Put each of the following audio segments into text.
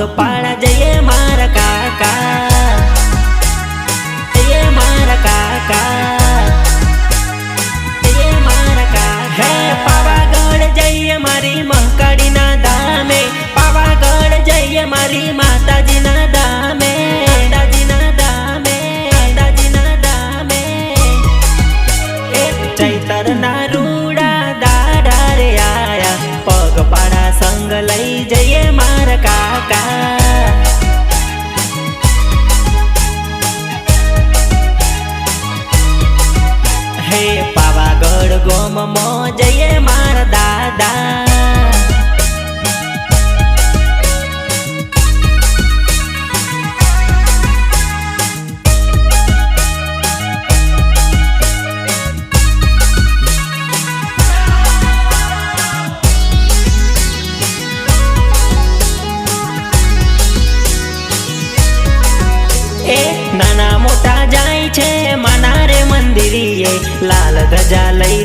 the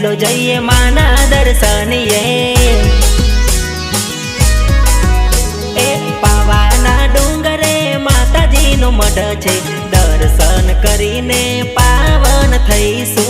ચાલો જઈએ માના દર્શનીએ એ પાવાના ડુંગરે માતાજીનું મઢ છે દર્શન કરીને પાવન થઈશું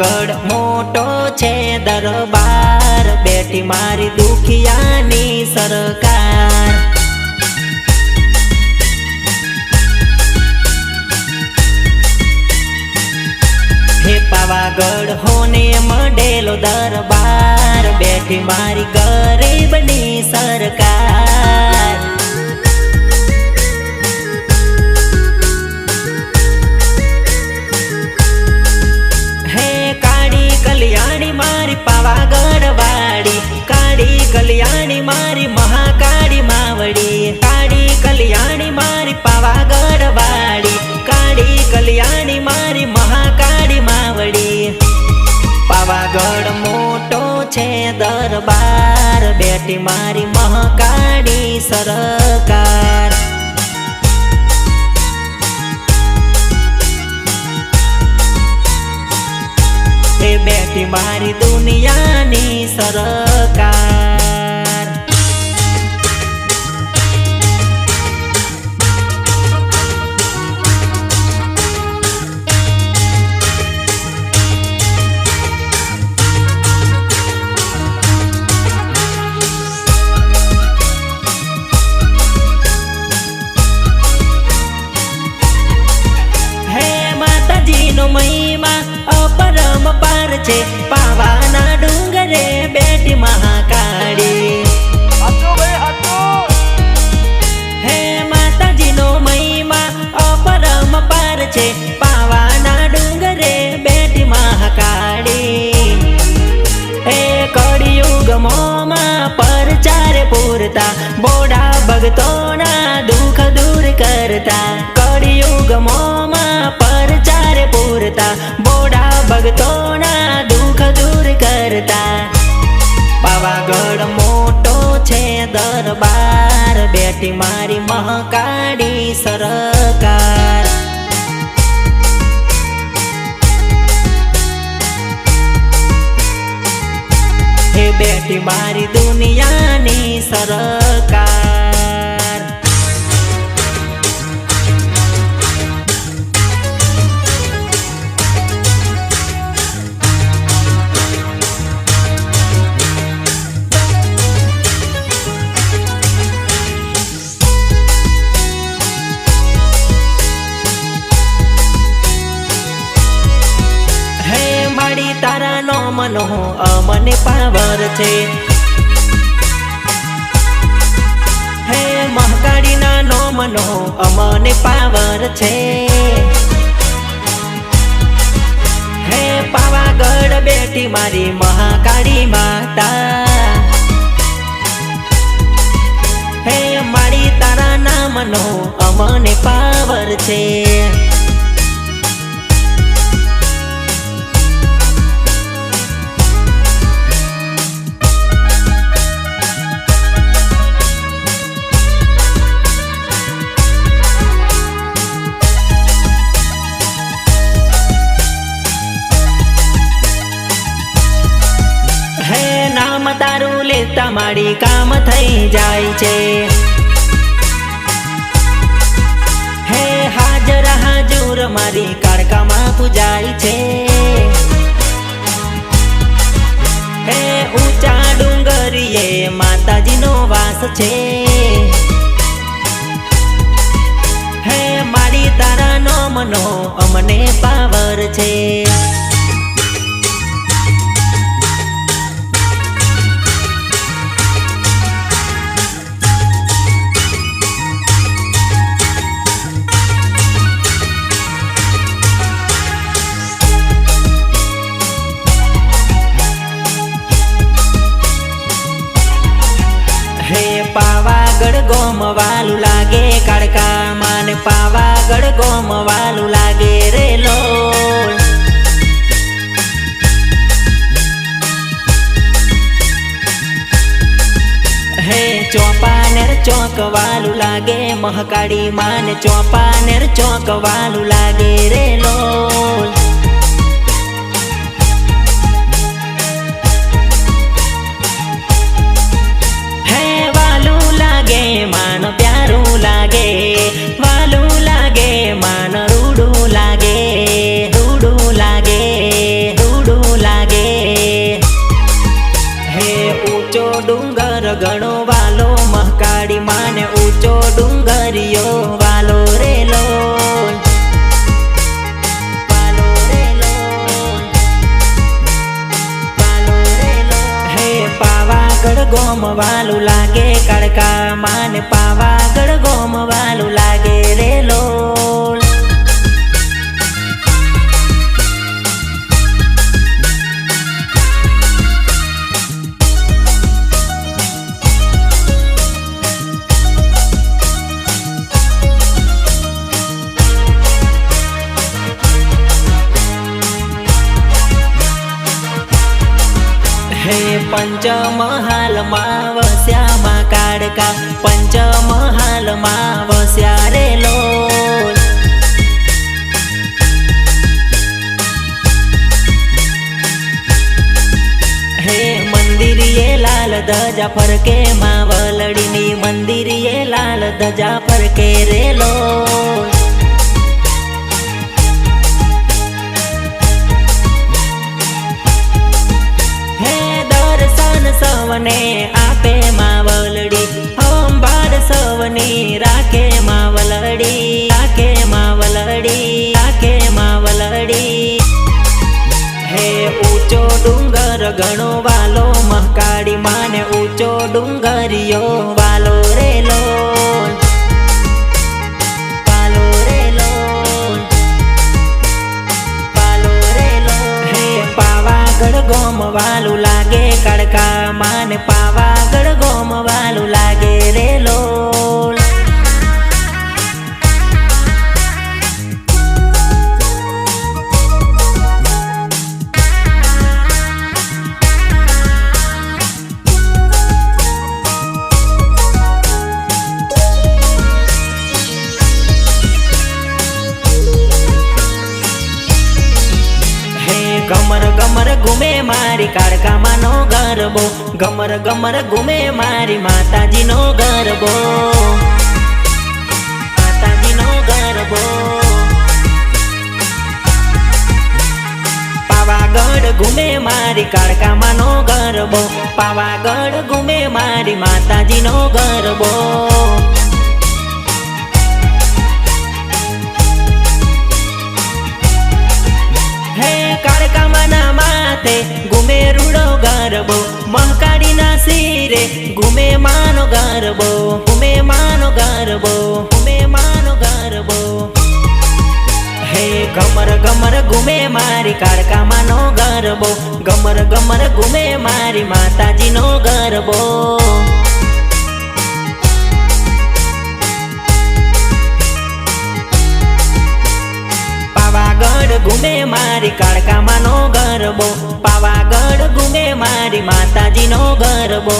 આગળ મોટો છે દરબાર. બેટી મારી દુખિયાની સરકાર. હે પાવાગઢ, હોને મળેલો દરબાર. બેઠી મારી ગરીબની સરકાર. માટે મારી મહાકાળી સરકાર. બેટી મારી દુનિયાની સરકાર. ભક્તોના દુઃખ દૂર કરતા. કળિયુગ કળિયુગમોમાં પરચાર પૂરતા. બોડા ભક્તોના દુઃખ દૂર કરતા. પાવાગઢ મોટો છે દરબાર. બેટી મારી મહાકાળી સરસ. છે હે મહાકાળીના નોમનો અમને પાવર છે. હે પાવાગઢ બેટી મારી મહાકાળી માતા. હે મારી તારા નામનો અમને પાવર છે. તારું લેતા મારી કામ થઈ જાય છે. હે હાજર હાજુર મારી કાળકામાં પૂજાય છે. હે ઊંચા ડુંગરીએ માતાજીનો વાસ છે. હે મારી તારા નોમનો અમને પાવર છે. ગોમ વાલું લાગે કાળકા માને પાવાગઢ ગોમ વાલું લાગે રે લોલ. હે ચોપાનેર ચોક વાલું લાગે મહકાળી માને ચોપાનેર ચોક વાલું લાગે રે લોલ. માન પ્યારું લાગે, વાલું લાગે, માન રૂડું લાગે રૂડું લાગે રૂડું લાગે. હે ઊંચો ડુંગર ગણો ગોમ વાલું લાગે કડકા માને પાવાગઢ ગોમ વાલું લાગે. કાળકા પંચમહાલમાં વસ્યા રે લોલ હે મંદિરીએ લાલ ધજા ફરકે માવલડીની મંદિરીએ લાલ ધજા ફરકે રે લોલ સવને વાલો મહકાળી માને ઊંચો ડુંગરિયો. વાલો રે લો વાલો રે પાલો રેલો. હે પાવાગઢ ગોમ વાલું લાગે કડકા માને પાવાગઢ ગરબો, ગમર ગમર ગુમે મારી માતાજીનો ગરબો. માતાજીનો ગરબો. પાવાગઢ ગુમે મારી કાળકામાંનો ગરબો. પાવાગઢ ગુમે મારી માતાજીનો ગરબો. હે કાળકામાના રાતે ગુમે રૂડો ગારબો મહકાડીના શિરે ગુમે માનો ગારબો, ગુમે માનો ગારબો, ગુમે માનો ગારબો. હે ગમર ગમર ગુમે મારી કારકામાનો ગરબો, ગમર ગમર ગુમે મારી માતાજીનો ગરબો. પાવાગઢ ગુમે મારી કાળકામાનો ગરબો મારી માતાજીનો ગરબો.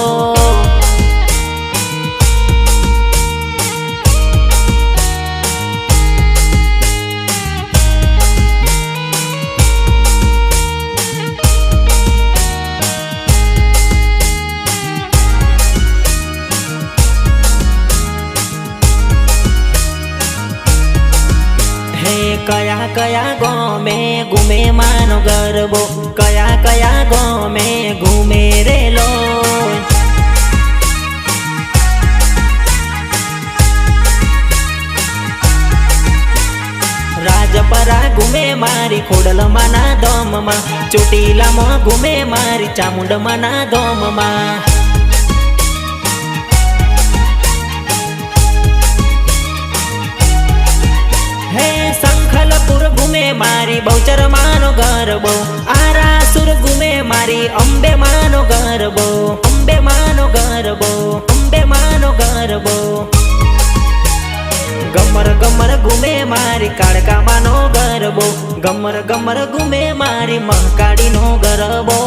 કયા કયા ગોમે ગુમે માનો ગરબો કયા કયા ગોમે ઘૂમે રેલો રાજપરા ગુમે મારી ખોડલમાંના દોમમાં ચોટીલામાં ગુમે મારી ચામુંડમાંના દોમમાં હે મારી બહુચર માનો ગરબો આરાસુર ગુમે મારી અંબે માનો ગરબો અંબે માનો ગરબો અંબે માનો ગરબો ગમર ગમર ગુમે મારી કાળકા માનો ગરબો ગમર ગમર ગુમે મારી મહકાળીનો ગરબો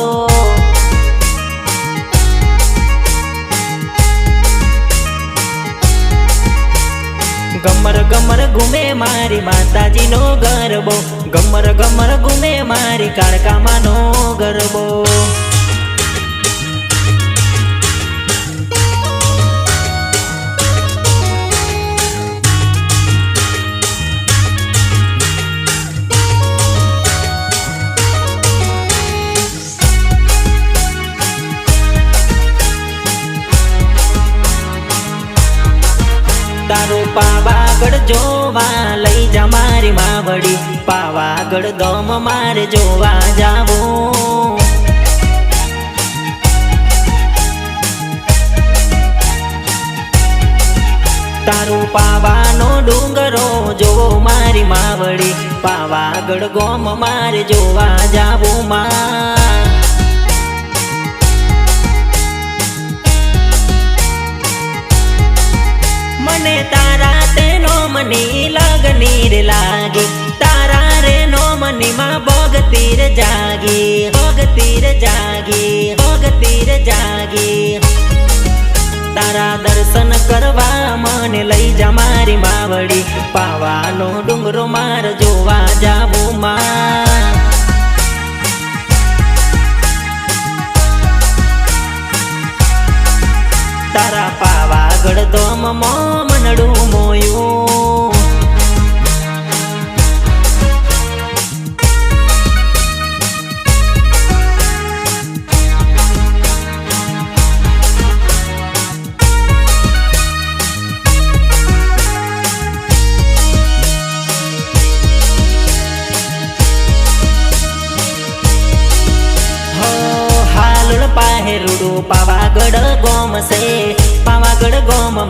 ગમર ગમર ગુમે મારી માતાજીનો ગરબો. ગમર ગમર ગુમે મારી કાળકામાંનો ગરબો. માવડી પાવાગઢ દમ મારે જોવા જાવું. તારું પાવાનો ડુંગરો જોવો મારી માવડી, પાવાગઢ ગોમ મારે જોવા જાવું માં. મને તારા મની લગની રે લાગી તારા રે નો મની માં ભગતી રે જાગી ભગતી રે જાગી ભગતી રે જાગી તારા દર્શન કરવા મને લઈ જા મારી માવડી પાવાનો ડુંગરો માર જોવા જાવું માં તારા પાવાગઢ દોમ મો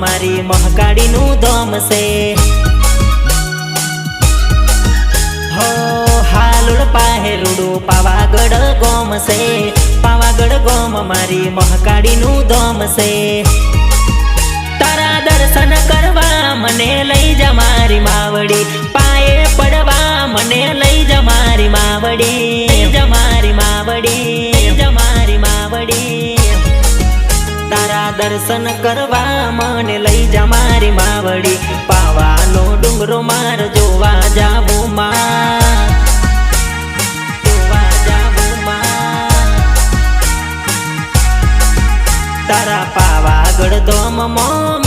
ગોમ મારી મહકાળીનું દોમ છે. પાવાગઢ ગોમ છે. પાવાગઢ ગોમ મારી મહકાળીનું દોમ છે. તારા દર્શન કરવા દર્શન કરવા મને લઈ જા મારી માવડી. પાવાનો ડુંગરો માર જોવા જાવું માં. તારા પાવાગઢ તો મો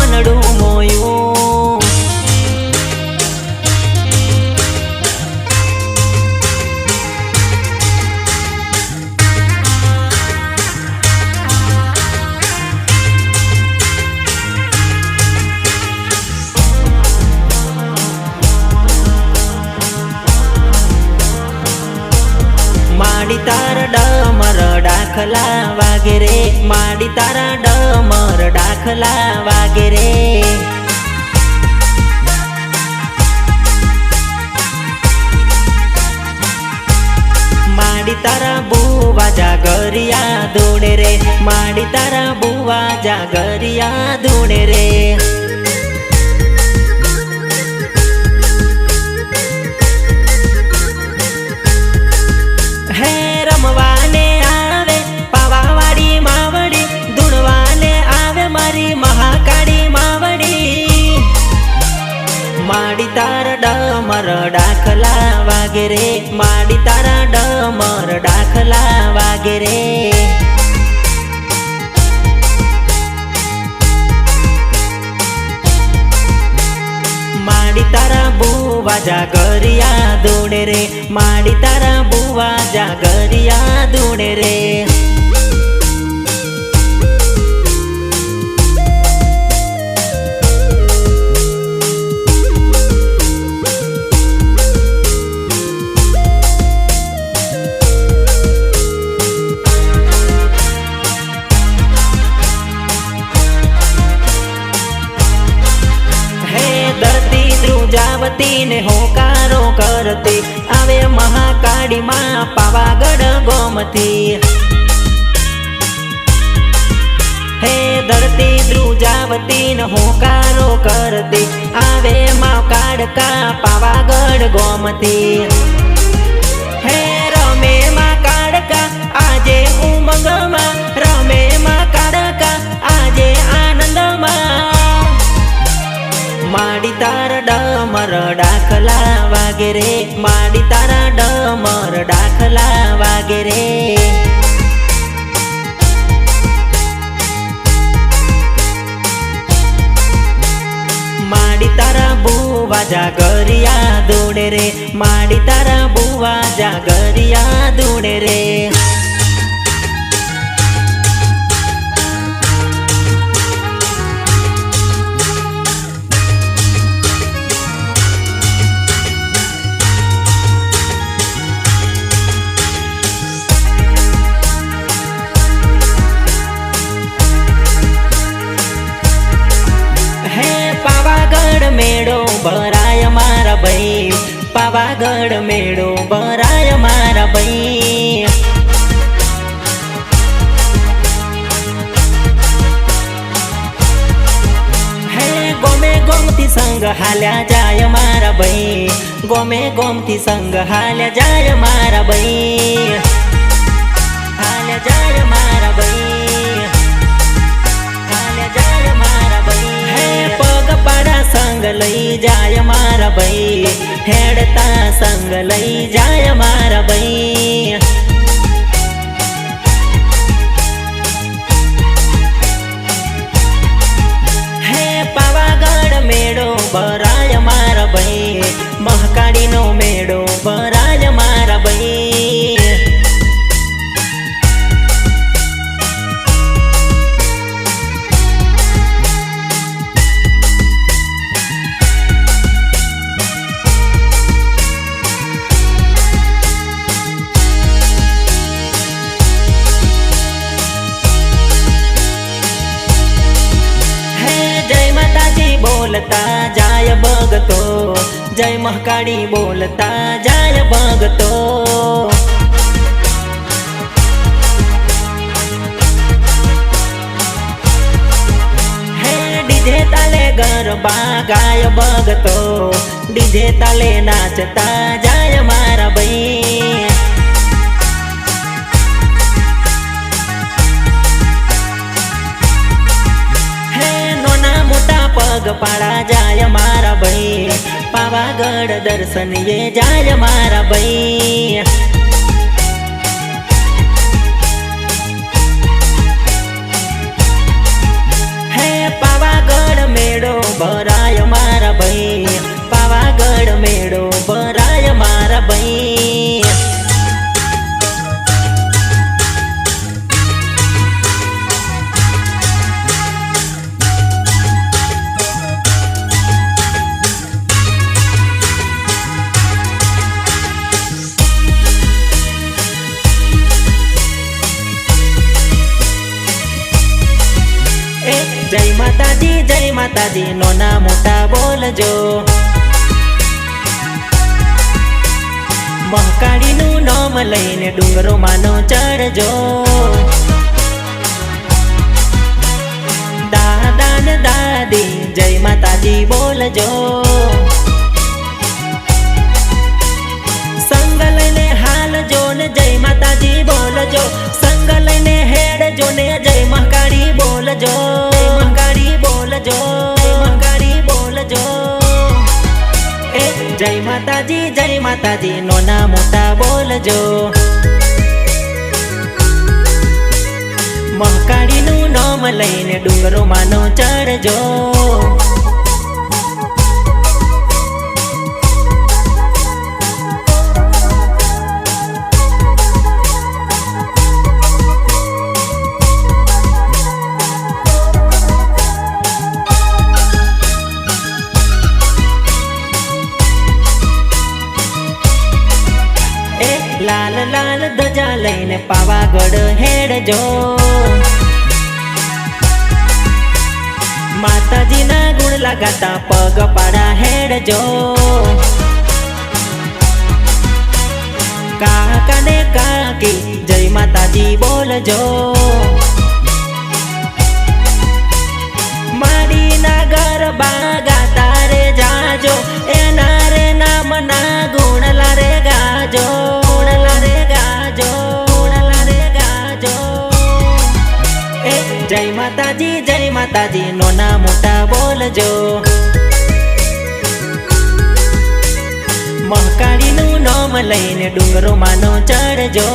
दाखला वगैरे माडी तारा डमर दाखला वगैरे माडी तारा बुवा जागरिया दोडे रे माडी तारा बुवा जागरिया दोडे रे माडी तार डमर डाखला वागे रे माडी तार डमर डाखला वागे रे माडी तारा बुवा जागरिया दोडे रे माडी तारा बुवा जागरिया दोडे रे ને હોકારો કરતી, આવે મહાકાળીમાં પાવાગઢ ગોમતી. હે ધરતી ધ્રુજાવતી ને હોકારો કરતી, આવે મા કાળકા પાવાગઢ ગોમતી. હે રમે માં ડાખલા વાગે રે માડી તારા ડમર ડાખલા વાગે રે માડી તારા બુવા જાગરિયા દોડે રે માડી તારા બુવા જાગરિયા હાલ્યા જાય મારા ભાઈ. ગોમે ગોમથી સંગ હાલ્યા જાય મારા ભાઈ. હાલ્યા જાય મારા ભાઈ. હાલ્યા જાય મારા ભાઈ. હે પગ પાડા સંગ લઈ જાય મારા ભાઈ. હેડતા સંગ લઈ જાય મારા ભાઈ. મેળો ભાઈ મહાકાળીનો મેળો મહાકાળી બોલતા જાય ભગતો ડીજે તાલે ગરબા ગાય ભગતો ડીજે તાલે નાચતા જાય પાવાગઢ એ જાય મારા ભાઈ હે પાવાગઢ મેળો ભરાય મારા ભાઈ પાવાગઢ મેળો ભરાય જય માતાજી નોના મોટા બોલજો મહકાળીનું નામ લઈને ડુંગરો માનો ચડજો દાદા ને દાદી જય માતાજી બોલજો સંગ ને જય માતાજી બોલજો ને જય મહાકાળી બોલજો મહાકાળી બોલજો જય માતાજી જય માતાજી નોના મોટા બોલજો. મહાકાળીનું નામ લઈને ડુંગરો માનો ચડજો માતાજી નોના મોટા બોલજો. મહકાળીનું નામ લઈને ડુંગરો માનો ચડજો.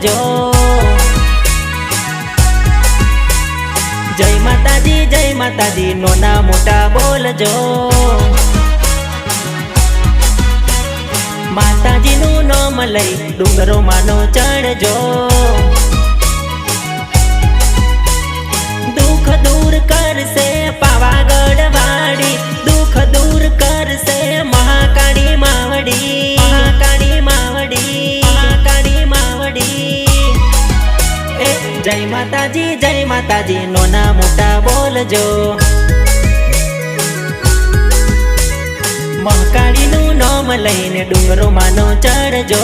બોલજો જય માતાજી જય માતાજી, નોના મોટા બોલજો. માતાજીનું નામ લઈ ડુંગરો માનો ચડજો. દુઃખ દૂર કરશે પાવાગઢ વાડી દુઃખ દૂર કરશે મહાકાળી માવડી. જય માતાજી જય માતાજી નોના મોટા બોલજો. મહાકાળીનું નામ લઈને ડુંગરો માનો ચડજો.